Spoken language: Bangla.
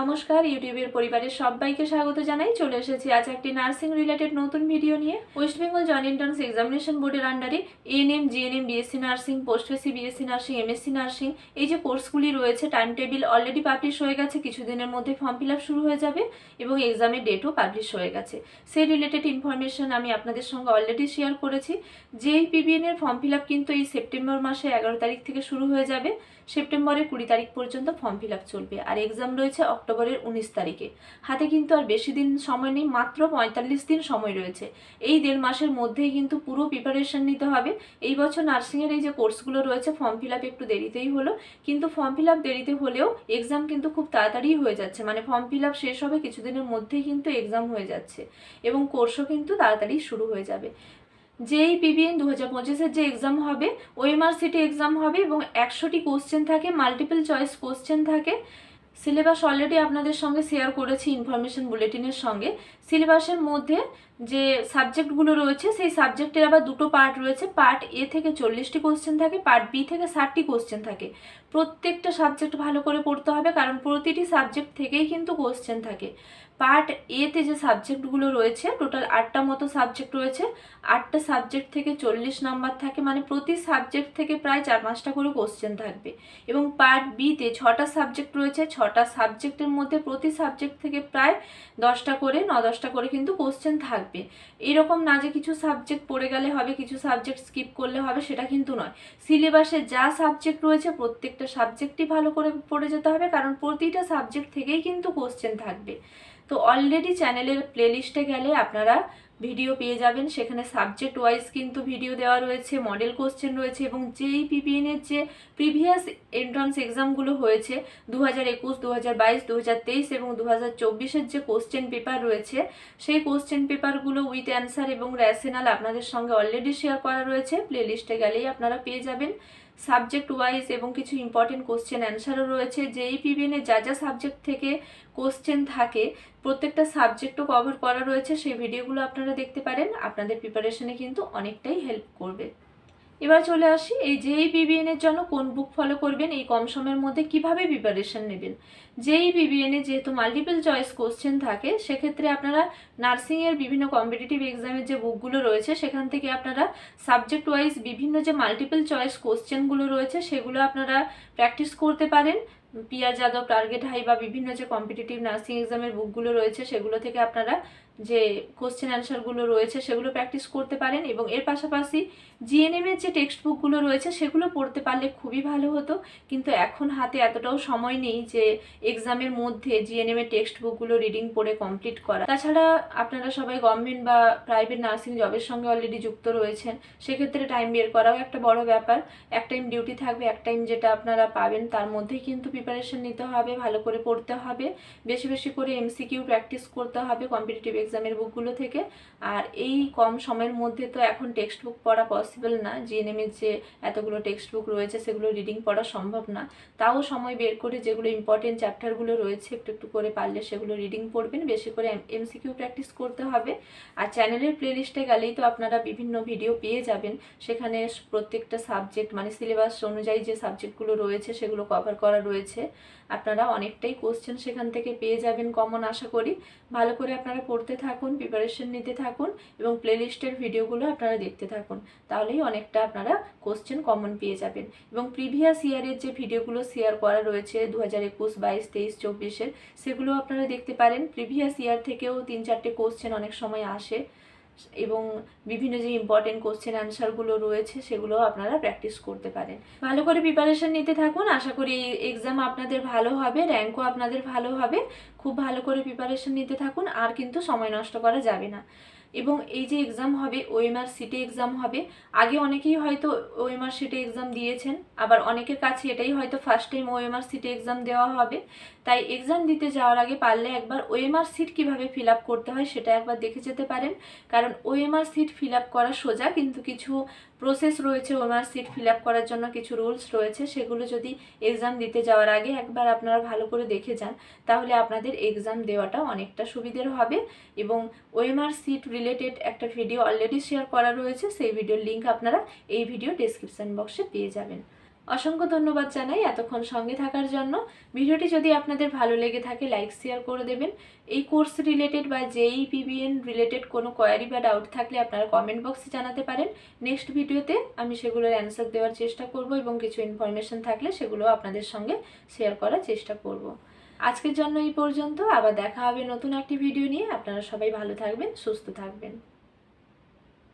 নমস্কার, ইউটিউবের পরিবারের সবাইকে স্বাগত জানাই। চলে এসেছি আজ একটি নার্সিং রিলেটেড নতুন ভিডিও নিয়ে। West Bengal joint entrance examination বোর্ডের আন্ডারে ANM GNM BSc nursing post পোস্টফেসি BSc nursing MSc nursing এই যে কোর্সগুলি রয়েছে টাইম টেবিল অলরেডি পাবলিশ হয়ে গেছে, কিছুদিনের মধ্যে ফর্ম ফিল শুরু হয়ে যাবে এবং এক্সামের ডেটও পাবলিশ হয়ে গেছে। সেই রিলেটেড ইনফরমেশন আমি আপনাদের সঙ্গে অলরেডি শেয়ার করেছি। যেই পিবিএন এর ফর্ম ফিল কিন্তু এই সেপ্টেম্বর মাসে এগারো তারিখ থেকে শুরু হয়ে যাবে। সেপ্টেম্বরের কুড়ি তারিখ পর্যন্ত ফর্ম ফিল চলবে। আর এক্সাম রয়েছে অক্টোবরের উনিশ তারিখে। হাতে কিন্তু আর বেশি দিন সময় নেই, মাত্র পঁয়তাল্লিশ দিন সময় রয়েছে। এই দেড় মাসের মধ্যেই কিন্তু পুরো প্রিপারেশন নিতে হবে। এই বছর নার্সিংয়ের এই যে কোর্সগুলো রয়েছে ফর্ম ফিল একটু দেরিতেই হলো। কিন্তু ফর্ম ফিল আপ দেরিতে হলেও এক্সাম কিন্তু খুব তাড়াতাড়ি হয়ে যাচ্ছে। মানে ফর্ম ফিল আপ শেষ হবে কিছুদিনের মধ্যেই কিন্তু এক্সাম হয়ে যাচ্ছে। এবং কোর্সও কিন্তু তাড়াতাড়ি শুরু হয়ে যাবে। যেই পিবিএন দু হাজার পঁচিশের যে এক্সাম হবে ওএমআর সিটি এক্সাম হবে এবং একশোটি কোশ্চেন থাকে মাল্টিপল চয়েস কোশ্চেন থাকে। সিলেবাস অলরেডি আপনাদের সঙ্গে শেয়ার করেছি ইনফরমেশন বুলেটিনের সঙ্গে। সিলেবাসের মধ্যে যে সাবজেক্টগুলো রয়েছে, সেই সাবজেক্টের আবার দুটো পার্ট রয়েছে। পার্ট এ থেকে চল্লিশটি কোশ্চেন থাকে পার্ট বি থেকে ষাটটি কোশ্চেন থাকে। প্রত্যেকটা সাবজেক্ট ভালো করে পড়তে হবে, কারণ প্রতিটি সাবজেক্ট থেকেই কিন্তু কোশ্চেন থাকে। পার্ট এতে যে সাবজেক্টগুলো রয়েছে টোটাল আটটা মতো সাবজেক্ট রয়েছে। আটটা সাবজেক্ট থেকে চল্লিশ নাম্বার থাকে মানে প্রতি সাবজেক্ট থেকে প্রায় চার পাঁচটা করে কোশ্চেন থাকবে। এবং পার্ট বিতে ছটা সাবজেক্ট রয়েছে, ছটা সাবজেক্টের মধ্যে প্রতি সাবজেক্ট থেকে প্রায় দশটা করে, ন দশটা করে কিন্তু কোশ্চেন থাকবে। এরকম না যে কিছু সাবজেক্ট পড়ে গেলে হবে, কিছু সাবজেক্ট স্কিপ করলে হবে, সেটা কিন্তু নয়। সিলেবাসে যা সাবজেক্ট রয়েছে, প্রত্যেকটা সাবজেক্টই ভালো করে পড়ে যেতে হবে, কারণ প্রতিটা সাবজেক্ট থেকেই কিন্তু কোশ্চেন থাকবে। তো অলরেডি চ্যানেলের প্লেলিস্টে গেলে আপনারা ভিডিও পেয়ে যাবেন। সেখানে সাবজেক্ট ওয়াইজ কিন্তু ভিডিও দেওয়া রয়েছে মডেল কোশ্চেন রয়েছে এবং যেই পিপিএন এর যে প্রিভিয়াস এন্ট্রান্স এক্সামগুলো হয়েছে দু হাজার একুশ দু হাজার বাইশ দু হাজার তেইশ এবং দু হাজার চব্বিশের যে কোশ্চেন পেপার রয়েছে, সেই কোশ্চেন পেপারগুলো উইথ অ্যান্সার এবং র্যাশনাল আপনাদের সঙ্গে অলরেডি শেয়ার করা রয়েছে। প্লেলিস্টে গেলেই আপনারা পেয়ে যাবেন। সাবজেক্ট ওয়াইজ এবং কিছু ইম্পর্টেন্ট কোশ্চেন অ্যান্সারও রয়েছে। যেই পিবিএনে যা যা সাবজেক্ট থেকে কোশ্চেন থাকে, প্রত্যেকটা সাবজেক্টও কভার করা রয়েছে, সেই ভিডিওগুলো আপনারা দেখতে পারেন। আপনাদের প্রিপারেশনে কিন্তু অনেকটাই হেল্প করবে। এবার চলে আসি, এই যেই বিবিএন এর জন্য কোন বুক ফলো করবেন, এই কম সময়ের মধ্যে কীভাবে প্রিপারেশন নেবেন? যেই বিবিএন এ যেহেতু মাল্টিপল চয়েস কোশ্চেন থাকে, সেক্ষেত্রে আপনারা নার্সিং এর বিভিন্ন কম্পিটিটিভ এক্সামের যে বুকগুলো রয়েছে, সেখান থেকে আপনারা সাবজেক্ট ওয়াইজ বিভিন্ন যে মাল্টিপল চয়েস কোশ্চেনগুলো রয়েছে, সেগুলো আপনারা প্র্যাকটিস করতে পারেন। পিয়া যাদব, টার্গেট হাই বা বিভিন্ন যে কম্পিটিটিভ নার্সিং এক্সামের বুকগুলো রয়েছে, সেগুলো থেকে আপনারা যে কোশ্চেন অ্যান্সারগুলো রয়েছে, সেগুলো প্র্যাকটিস করতে পারেন এবং এর পাশাপাশি জিএনএম এর যে টেক্সট বুকগুলো রয়েছে, সেগুলো পড়তে পারলে খুবই ভালো হতো। কিন্তু এখন হাতে এতটাও সময় নেই যে এক্সামের মধ্যে জিএনএম এর টেক্সট বুকগুলো রিডিং পড়ে কমপ্লিট করা। তাছাড়া আপনারা সবাই গভর্নমেন্ট বা প্রাইভেট নার্সিং জবের সঙ্গে অলরেডি যুক্ত রয়েছেন, সেক্ষেত্রে টাইম বের করাও একটা বড় ব্যাপার। এক টাইম ডিউটি থাকবে, এক টাইম যেটা আপনারা পাবেন, তার মধ্যেই কিন্তু প্রিপারেশন নিতে হবে, ভালো করে পড়তে হবে, বেশি বেশি করে এমসিকিউ প্র্যাকটিস করতে হবে কম্পিটিটিভ এক্সামের বুকগুলো থেকে। আর এই কম সময়ের মধ্যে তো এখন টেক্সট বুক পড়া পসিবল না জিএনএম এর যে এতগুলো টেক্সট বুক রয়েছে সেগুলো রিডিং পড়া সম্ভব না। তাও সময় বের করে যেগুলো ইম্পর্টেন্ট চ্যাপ্টারগুলো রয়েছে, একটু একটু করে পারলে সেগুলো রিডিং পড়বেন, বেশি করে এমসিকিউ প্র্যাকটিস করতে হবে। আর চ্যানেলের প্লেলিস্টে গেলেই তো আপনারা বিভিন্ন ভিডিও পেয়ে যাবেন। সেখানে প্রত্যেকটা সাবজেক্ট মানে সিলেবাস অনুযায়ী যে সাবজেক্টগুলো রয়েছে সেগুলো কভার করা রয়েছে। আপনারা অনেকটাই কোশ্চেন সেখান থেকে পেয়ে যাবেন কমন আশা করি। ভালো করে আপনারা পড়তে থাকুন প্রিপারেশন নিতে থাকুন এবং প্লেলিস্টের ভিডিওগুলো আপনারা দেখতে থাকুন। তাহলেই অনেকটা আপনারা কোশ্চেন কমন পেয়ে যাবেন। এবং প্রিভিয়াস ইয়ারের যে ভিডিওগুলো শেয়ার করা রয়েছে দু হাজার একুশ, বাইশ, তেইশ, চব্বিশের, সেগুলো আপনারা দেখতে পারেন। প্রিভিয়াস ইয়ার থেকেও তিন চারটে কোশ্চেন অনেক সময় আসে। এবং বিভিন্ন যে ইম্পর্টেন্ট কোশ্চেন অ্যান্সারগুলো রয়েছে সেগুলো আপনারা প্র্যাকটিস করতে পারেন। ভালো করে প্রিপারেশন নিতে থাকুন। আশা করি এক্সাম আপনাদের ভালো হবে র্যাঙ্কও আপনাদের ভালো হবে। খুব ভালো করে প্রিপারেশন নিতে থাকুন। আর কিন্তু সময় নষ্ট করা যাবে না। এবং এই যে এক্সাম হবে ওএমআর সিটি এক্সাম হবে, আগে অনেকেই হয়তো ওএমআর সিটি এক্সাম দিয়েছেন, আবার অনেকের কাছে এটাই হয়তো ফার্স্ট টাইম ওএমআর সিটি এক্সাম দেওয়া হবে। তাই এক্সাম দিতে যাওয়ার আগে পারলে একবার ওএমআর সিট কীভাবে ফিল আপ করতে হয় সেটা একবার দেখে যেতে পারেন। কারণ ওএমআর সিট ফিল আপ করা সোজা, কিন্তু কিছু প্রসেস রয়েছে ওএমআর সিট ফিল আপ করার জন্য, কিছু রুলস রয়েছে, সেগুলো যদি এক্সাম দিতে যাওয়ার আগে একবার আপনারা ভালো করে দেখে যান, তাহলে আপনাদের এক্সাম দেওয়াটা অনেকটা সুবিধের হবে এবং ওএমআর সিট রিলেটেড একটা ভিডিও অলরেডি শেয়ার করা রয়েছে, সেই ভিডিওর লিঙ্ক আপনারা এই ভিডিও ডেসক্রিপশন বক্সে পেয়ে যাবেন। অসংখ্য ধন্যবাদ জানাই এতক্ষণ সঙ্গে থাকার জন্য। ভিডিওটি যদি আপনাদের ভালো লেগে থাকে লাইক শেয়ার করে দেবেন। এই কোর্স রিলেটেড বা জেই পিবিএন রিলেটেড কোনো কোয়ারি বা ডাউট থাকলে আপনারা কমেন্ট বক্সে জানাতে পারেন। নেক্সট ভিডিওতে আমি সেগুলোর অ্যান্সার দেওয়ার চেষ্টা করব এবং কিছু ইনফরমেশন থাকলে সেগুলো আপনাদের সঙ্গে শেয়ার করার চেষ্টা করব। আজকের জন্য এই পর্যন্ত। আবার দেখা হবে নতুন একটি ভিডিও নিয়ে। আপনারা সবাই ভালো থাকবেন, সুস্থ থাকবেন।